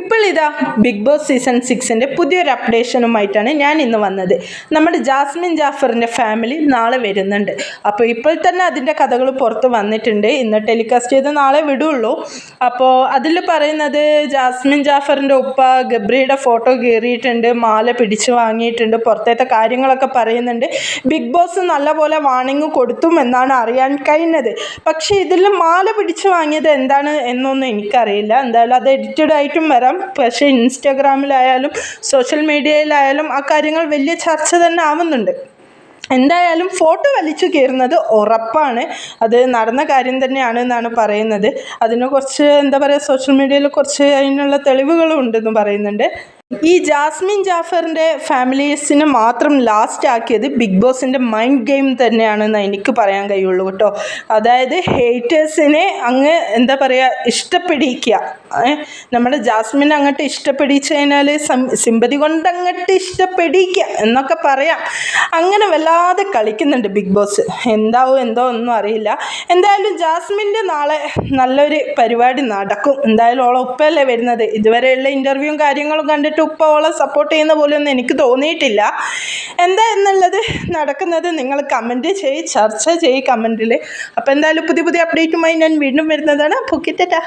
ഇപ്പോൾ ഇതാ big boss season സിക്സിന്റെ പുതിയൊരു അപ്ഡേഷനുമായിട്ടാണ് ഞാൻ ഇന്ന് വന്നത്. നമ്മുടെ ജാസ്മിൻ ജാഫറിന്റെ ഫാമിലി നാളെ വരുന്നുണ്ട്. അപ്പോൾ ഇപ്പോൾ തന്നെ അതിന്റെ കഥകൾ പുറത്ത് വന്നിട്ടുണ്ട്. ഇന്ന് ടെലികാസ്റ്റ് ചെയ്ത് നാളെ വിടുള്ളൂ. അപ്പോൾ അതിൽ പറയുന്നത് ജാസ്മിൻ ജാഫറിന്റെ ഉപ്പ ഗബ്രിയുടെ ഫോട്ടോ കീറിയിട്ടുണ്ട് മാല പിടിച്ചു വാങ്ങിയിട്ടുണ്ട് പുറത്തേത്തെ കാര്യങ്ങളൊക്കെ പറയുന്നുണ്ട്. ബിഗ് ബോസ് നല്ലപോലെ വാണിംഗ് കൊടുത്തും എന്നാണ് അറിയാൻ കഴിഞ്ഞത്. പക്ഷേ ഇതിൽ മാല പിടിച്ചു വാങ്ങിയത് എന്താണ് എന്നൊന്നും എനിക്കറിയില്ല. എന്തായാലും അത് എഡിറ്റഡ് ആയിട്ടും വരാം പക്ഷേ ഇൻസ്റ്റാഗ്രാമിലായാലും സോഷ്യൽ മീഡിയയിലായാലും ആ കാര്യങ്ങൾ വലിയ ചർച്ച തന്നെ ആവുന്നുണ്ട്. എന്തായാലും ഫോട്ടോ വലിച്ചു കയറുന്നത് ഉറപ്പാണ്. അത് നടന്ന കാര്യം തന്നെയാണ് എന്നാണ് പറയുന്നത്. അതിനെക്കുറിച്ച് കുറച്ച് എന്താ പറയുക സോഷ്യൽ മീഡിയയിൽ കുറച്ച് അതിനുള്ള തെളിവുകളും ഉണ്ടെന്ന് പറയുന്നുണ്ട്. ഈ ജാസ്മിൻ ജാഫറിന്റെ ഫാമിലീസിനെ മാത്രം ലാസ്റ്റ് ആക്കിയത് ബിഗ് ബോസിന്റെ മൈൻഡ് ഗെയിം തന്നെയാണെന്ന് എനിക്ക് പറയാൻ കഴിയുള്ളൂ കേട്ടോ. അതായത് ഹേറ്റേഴ്സിനെ അങ്ങ് എന്താ പറയുക ഇഷ്ടപ്പെടിക്കുക നമ്മുടെ ജാസ്മിൻ അങ്ങോട്ട് ഇഷ്ടപ്പെടിച്ചു കഴിഞ്ഞാൽ സിമ്പതി കൊണ്ട് അങ്ങോട്ട് ഇഷ്ടപ്പെടിക്കുക എന്നൊക്കെ പറയാം. അങ്ങനെ വല്ലാതെ കളിക്കുന്നുണ്ട് ബിഗ് ബോസ്. എന്താവും എന്തോ ഒന്നും അറിയില്ല. എന്തായാലും ജാസ്മിന്റെ നാളെ നല്ലൊരു പരിപാടി നടക്കും. എന്തായാലും ഓളെ വരുന്നത്. ഇതുവരെയുള്ള ഇന്റർവ്യൂവും കാര്യങ്ങളും കണ്ടിട്ട് ഉപ്പ അവളെ സപ്പോർട്ട് ചെയ്യുന്ന പോലെയൊന്നും എനിക്ക് തോന്നിയിട്ടില്ല. എന്താ എന്നുള്ളത് നടക്കുന്നത് നിങ്ങൾ കമന്റ് ചെയ്യ് ചർച്ച ചെയ്യ് കമന്റിൽ അപ്പോൾ എന്തായാലും പുതിയ പുതിയ അപ്ഡേറ്റുമായി ഞാൻ വീണ്ടും വരുന്നതാണ്. പൊക്കിറ്റാ